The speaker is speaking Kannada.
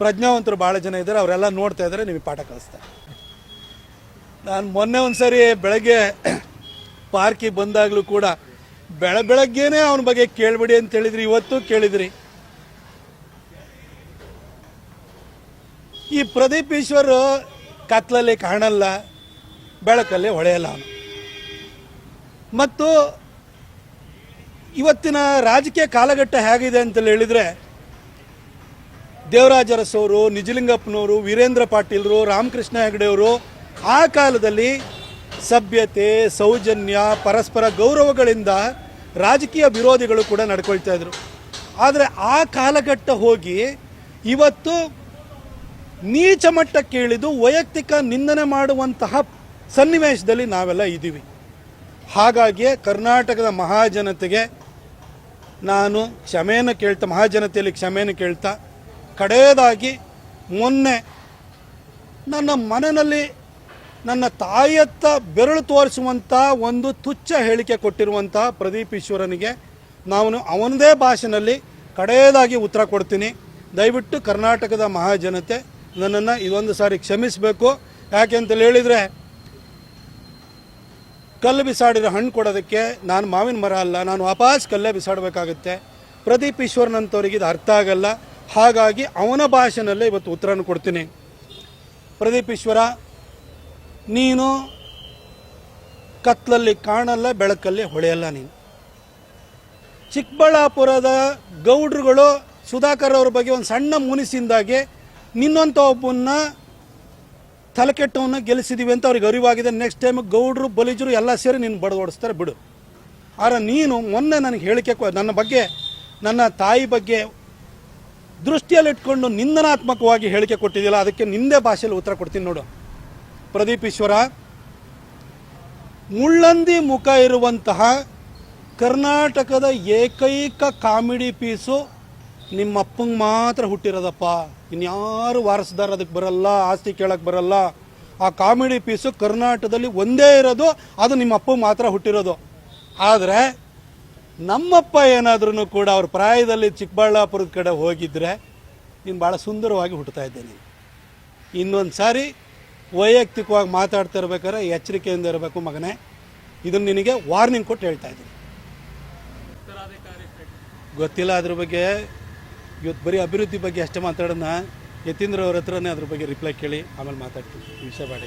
ಪ್ರಜ್ಞಾವಂತರು ಭಾಳ ಜನ ಇದ್ದಾರೆ, ಅವರೆಲ್ಲ ನೋಡ್ತಾ ಇದ್ದಾರೆ, ನಿಮಗೆ ಪಾಠ ಕಲಿಸ್ತಾರೆ ನಾನು ಮೊನ್ನೆ ಒಂದು ಬೆಳಗ್ಗೆ ಪಾರ್ಕಿಗೆ ಬಂದಾಗಲೂ ಕೂಡ ಬೆಳ ಬೆಳಗ್ಗೆನೇ ಅವನ ಬಗ್ಗೆ ಕೇಳ್ಬಿಡಿ ಅಂತ ಹೇಳಿದ್ರಿ, ಇವತ್ತು ಕೇಳಿದ್ರಿ. ಈ ಪ್ರದೀಪ್ ಈಶ್ವರ್ ಕತ್ಲಲ್ಲಿ ಕಾಣಲ್ಲ, ಬೆಳಕಲ್ಲಿ ಹೊಳೆಯಲ್ಲ ಅವನು. ಮತ್ತು ಇವತ್ತಿನ ರಾಜಕೀಯ ಕಾಲಘಟ್ಟ ಹೇಗಿದೆ ಅಂತ ಹೇಳಿದರೆ ದೇವರಾಜ ಅರಸವರು ನಿಜಲಿಂಗಪ್ಪನವರು, ವೀರೇಂದ್ರ ಪಾಟೀಲ್ರು, ರಾಮಕೃಷ್ಣ ಹೆಗಡೆಯವರು, ಆ ಕಾಲದಲ್ಲಿ ಸಭ್ಯತೆ, ಸೌಜನ್ಯ, ಪರಸ್ಪರ ಗೌರವಗಳಿಂದ ರಾಜಕೀಯ ವಿರೋಧಿಗಳು ಕೂಡ ನಡ್ಕೊಳ್ತಾ ಇದ್ರು. ಆದರೆ ಆ ಕಾಲಘಟ್ಟ ಹೋಗಿ ಇವತ್ತು ನೀಚ ಮಟ್ಟ ಇಳಿದು ವೈಯಕ್ತಿಕ ನಿಂದನೆ ಮಾಡುವಂತಹ ಸನ್ನಿವೇಶದಲ್ಲಿ ನಾವೆಲ್ಲ ಇದ್ದೀವಿ. ಹಾಗಾಗಿ ಕರ್ನಾಟಕದ ಮಹಾಜನತೆಗೆ ನಾನು ಕ್ಷಮೆಯನ್ನು ಕೇಳ್ತಾ, ಮಹಾಜನತೆಯಲ್ಲಿ ಕ್ಷಮೆಯನ್ನು ಕೇಳ್ತಾ ಕಡೆಯದಾಗಿ ಮೊನ್ನೆ ನನ್ನ ಮನೆಯಲ್ಲಿ ನನ್ನ ತಾಯಿಯತ್ತ ಬೆರಳು ತೋರಿಸುವಂಥ ಒಂದು ತುಚ್ಛ ಹೇಳಿಕೆ ಕೊಟ್ಟಿರುವಂಥ ಪ್ರದೀಪ್ ಈಶ್ವರನಿಗೆ ನಾನು ಅವನದೇ ಭಾಷೆನಲ್ಲಿ ಕಡೆಯದಾಗಿ ಉತ್ತರ ಕೊಡ್ತೀನಿ. ದಯವಿಟ್ಟು ಕರ್ನಾಟಕದ ಮಹಾಜನತೆ ನನ್ನನ್ನು ಇದೊಂದು ಸಾರಿ ಕ್ಷಮಿಸಬೇಕು. ಯಾಕೆ ಅಂತ ಹೇಳಿದರೆ, ಕಲ್ಲು ಬಿಸಾಡಿರೋ ಹಣ್ಣು ಕೊಡೋದಕ್ಕೆ ನಾನು ಮಾವಿನ ಮರ ಅಲ್ಲ, ನಾನು ವಾಪಸ್ ಕಲ್ಲೇ ಬಿಸಾಡಬೇಕಾಗುತ್ತೆ. ಪ್ರದೀಪ್ ಈಶ್ವರ್ನಂಥವ್ರಿಗೆ ಇದು ಅರ್ಥ ಆಗಲ್ಲ. ಹಾಗಾಗಿ ಅವನ ಭಾಷೆನಲ್ಲೇ ಇವತ್ತು ಉತ್ತರನ ಕೊಡ್ತೀನಿ. ಪ್ರದೀಪ್ ಈಶ್ವರ, ನೀನು ಕತ್ಲಲ್ಲಿ ಕಾಣಲ್ಲ, ಬೆಳಕಲ್ಲಿ ಹೊಳೆಯಲ್ಲ ನೀನು. ಚಿಕ್ಕಬಳ್ಳಾಪುರದ ಗೌಡ್ರುಗಳು ಸುಧಾಕರ್ ಅವ್ರ ಬಗ್ಗೆ ಒಂದು ಸಣ್ಣ ಮುನಿಸಿಂದಾಗಿ ನಿನ್ನಂಥ ಒಬ್ಬನ್ನ ತಲೆಕೆಟ್ಟವನ್ನು ಗೆಲ್ಲಿಸಿದೀವಿ ಅಂತ ಅವ್ರಿಗೆ ಅರಿವಾಗಿದೆ. ನೆಕ್ಸ್ಟ್ ಟೈಮ್ ಗೌಡ್ರು, ಬಲಿಜರು ಎಲ್ಲ ಸೇರಿ ನೀನು ಬಡದೋಡಿಸ್ತಾರೆ ಬಿಡು. ಆದರೆ ನೀನು ಮೊನ್ನೆ ನನಗೆ ಹೇಳಿಕೆ ನನ್ನ ಬಗ್ಗೆ ನನ್ನ ತಾಯಿ ಬಗ್ಗೆ ದೃಷ್ಟಿಯಲ್ಲಿಟ್ಕೊಂಡು ನಿಂದನಾತ್ಮಕವಾಗಿ ಹೇಳಿಕೆ ಕೊಟ್ಟಿದ್ದಿಲ್ಲ ಅದಕ್ಕೆ ನಿಂದೆ ಭಾಷೆಯಲ್ಲಿ ಉತ್ತರ ಕೊಡ್ತೀನಿ ನೋಡು. ಪ್ರದೀಪ್ ಈಶ್ವರ, ಮುಳ್ಳಂದಿ ಮುಖ ಇರುವಂತಹ ಕರ್ನಾಟಕದ ಏಕೈಕ ಕಾಮಿಡಿ ಪೀಸು ನಿಮ್ಮ ಅಪ್ಪಂಗೆ ಮಾತ್ರ ಹುಟ್ಟಿರೋದಪ್ಪ. ಇನ್ಯಾರು ವಾರಸ್ದಾರ ಅದಕ್ಕೆ ಬರಲ್ಲ, ಆಸ್ತಿ ಕೇಳಕ್ಕೆ ಬರಲ್ಲ. ಆ ಕಾಮಿಡಿ ಪೀಸು ಕರ್ನಾಟಕದಲ್ಲಿ ಒಂದೇ ಇರೋದು, ಅದು ನಿಮ್ಮ ಅಪ್ಪ ಮಾತ್ರ ಹುಟ್ಟಿರೋದು. ಆದರೆ ನಮ್ಮಪ್ಪ ಏನಾದ್ರೂ ಕೂಡ ಅವ್ರ ಪ್ರಾಯದಲ್ಲಿ ಚಿಕ್ಕಬಳ್ಳಾಪುರದ ಕಡೆ ಹೋಗಿದ್ರೆ ನೀನು ಭಾಳ ಸುಂದರವಾಗಿ ಹುಟ್ಟುತ್ತಾ ನೀನು ಇನ್ನೊಂದು ಸಾರಿ ವೈಯಕ್ತಿಕವಾಗಿ ಮಾತಾಡ್ತಾ ಇರ್ಬೇಕಾದ್ರೆ ಎಚ್ಚರಿಕೆಯಿಂದ ಇರಬೇಕು ಮಗನೇ. ಇದನ್ನು ನಿನಗೆ ವಾರ್ನಿಂಗ್ ಕೊಟ್ಟು ಹೇಳ್ತಾ ಇದ್ದೀನಿ. ಗೊತ್ತಿಲ್ಲ ಅದ್ರ ಬಗ್ಗೆ ಇವತ್ತು ಬರೀ ಅಭಿವೃದ್ಧಿ ಬಗ್ಗೆ ಅಷ್ಟೇ ಮಾತಾಡೋಣ ಯತೀಂದ್ರ ಅವ್ರ ಹತ್ರನೇ ಅದ್ರ ಬಗ್ಗೆ ರಿಪ್ಲೈ ಕೇಳಿ, ಆಮೇಲೆ ಮಾತಾಡ್ತೀನಿ. ವಿಷಯ ಬೇಡ.